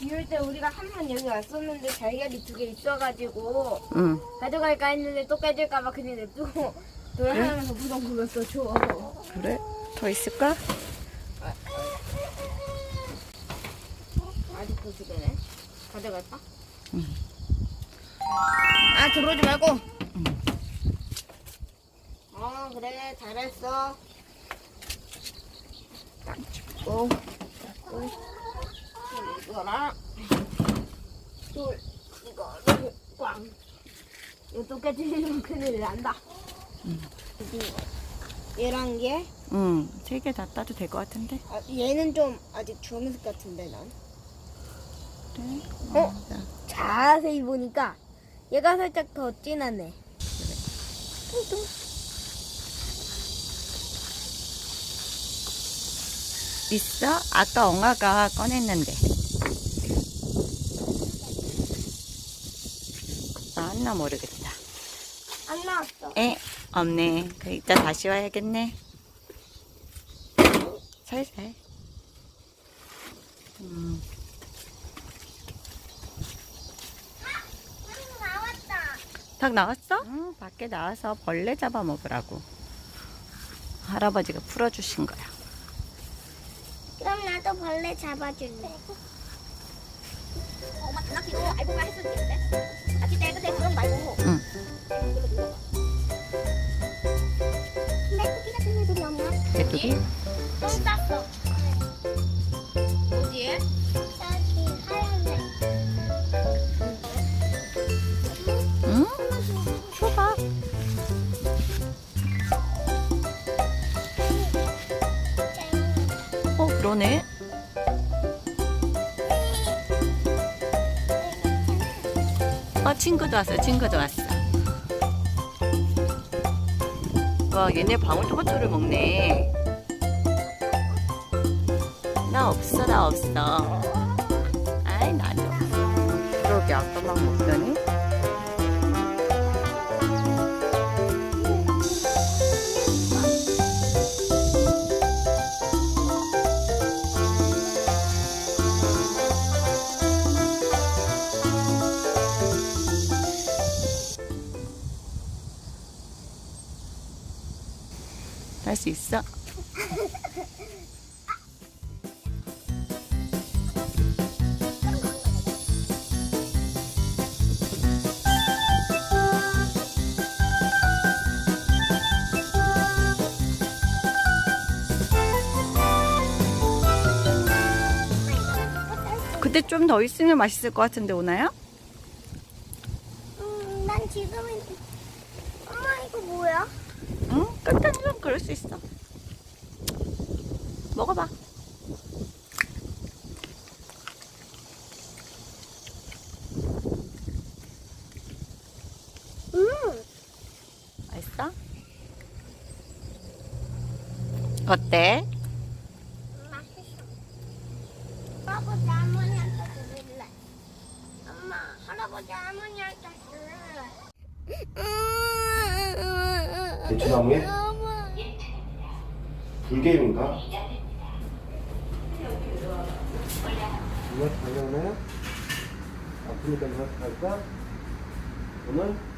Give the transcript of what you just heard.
이럴 때 우리가 한 번 여기 왔었는데 달걀이 두 개 있어가지고 응. 가져갈까 했는데 또 깨질까봐 그냥 냅두고 돌아가면서 무덤 굴렀어 줘. 그래? 더 있을까? 아직도 두 개네. 가져갈까? 응. 아 들어오지 말고. 어 그래 잘했어. 딱 짚고. 또 이거랑 또 이거를 꽝. 이거 또 깨지면 큰일 난다. 얘랑 얘. 응. 세 개 다 따도 될 것 같은데? 아, 얘는 좀 아직 주황색 같은데 난. 그래? 어? 자, 자세히 보니까 얘가 살짝 더 진하네. 있어? 아까 엉아가 꺼냈는데. 나왔나 모르겠다. 안 나왔어. 에? 없네. 그 이따 다시 와야겠네. 살살. 음, 나왔다. 닭 나왔어? 응, 밖에 나와서 벌레 잡아 먹으라고. 할아버지가 풀어주신 거야. 그럼 나도 벌레 잡아줄래. 엄마 알고가 했을 텐데. 개뚜기? 똥 쌌어. 어디에? 저기. 응? 줘봐. 어, 그러네. 어, 친구도 왔어, 친구도 왔어. 와, 얘네 방울토마토를 먹네. 나 없어, 나 없어. 아이, 나도. 그러게, 아까 막 먹더니. 할 수 있어? 그때 좀더 있으면 맛있을 것 같은데 오나요? 음, 난 지금은 엄마 이거 뭐야? 응? 끝까지는 그럴 수 있어. 먹어봐. 음, 맛있어? 어때? 맛있어. 할아버지 할머니한테 드릴래. 엄마, 할아버지 할머니한테 드릴래. 대추나무에. 불개인가? 이거 당연하나요? 아프니까 이거 할까? 오늘?